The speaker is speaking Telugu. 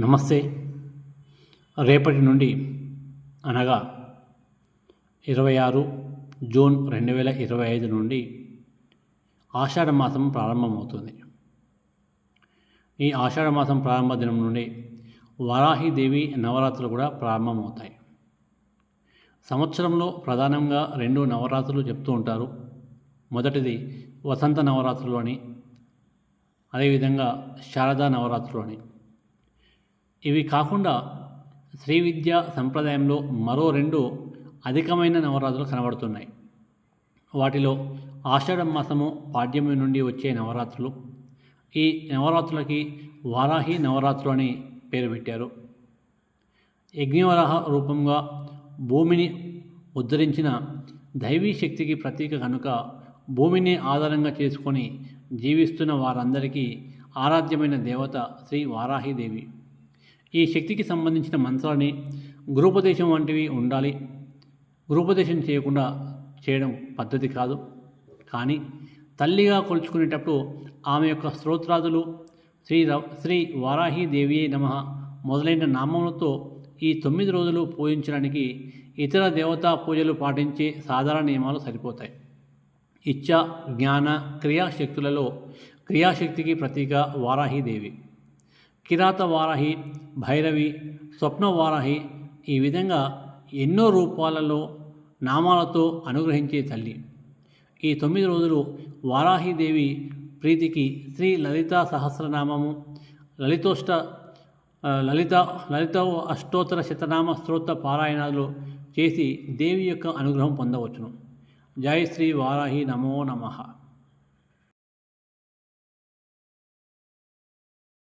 నమస్తే. రేపటి నుండి అనగా ఇరవై ఆరు జూన్ రెండు వేల ఇరవై ఐదు నుండి ఆషాఢ మాసం ప్రారంభమవుతుంది. ఈ ఆషాఢ మాసం ప్రారంభ దినం నుండి వారాహిదేవి నవరాత్రులు కూడా ప్రారంభమవుతాయి. సంవత్సరంలో ప్రధానంగా రెండు నవరాత్రులు చెప్తూ ఉంటారు. మొదటిది వసంత నవరాత్రులు అని అదేవిధంగా శారదా నవరాత్రులు అని. ఇవి కాకుండా శ్రీ విద్యా సంప్రదాయంలో మరో రెండు అధికమైన నవరాత్రులు కనబడుతున్నాయి. వాటిలో ఆషాఢ మాసము పాడ్యమి నుండి వచ్చే నవరాత్రులు. ఈ నవరాత్రులకి వారాహి నవరాత్రులు అని పేరు పెట్టారు. యజ్ఞవరాహ రూపంగా భూమిని ఉద్ధరించిన దైవీ శక్తికి ప్రతీక కనుక భూమిని ఆధారంగా చేసుకొని జీవిస్తున్న వారందరికీ ఆరాధ్యమైన దేవత శ్రీ వారాహిదేవి ఈ శక్తికి సంబంధించిన మంత్రాలని గృహోపదేశం వంటివి ఉండాలి. గృహోపదేశం చేయకుండా చేయడం పద్ధతి కాదు. కానీ తల్లిగా కొలుచుకునేటప్పుడు ఆమె యొక్క స్తోత్రాదులు శ్రీ ర- శ్రీ వారాహీదేవి నమ మొదలైన నామములతో ఈ తొమ్మిది రోజులు పూజించడానికి ఇతర దేవతా పూజలు పాటించే సాధారణ నియమాలు సరిపోతాయి. ఇచ్చ జ్ఞాన క్రియాశక్తులలో క్రియాశక్తికి ప్రతీక వారాహీదేవి. కిరాత వారాహి భైరవి స్వప్న వారాహి ఈ విధంగా ఎన్నో రూపాలలో నామాలతో అనుగ్రహించే తల్లి. ఈ తొమ్మిది రోజులు వారాహిదేవి ప్రీతికి శ్రీ లలితా సహస్రనామము లలితోష్ట లలిత లలిత అష్టోత్తర శతనామ స్తోత్ర పారాయణాలు చేసి దేవి యొక్క అనుగ్రహం పొందవచ్చును. జై శ్రీ వారాహి నమో నమః.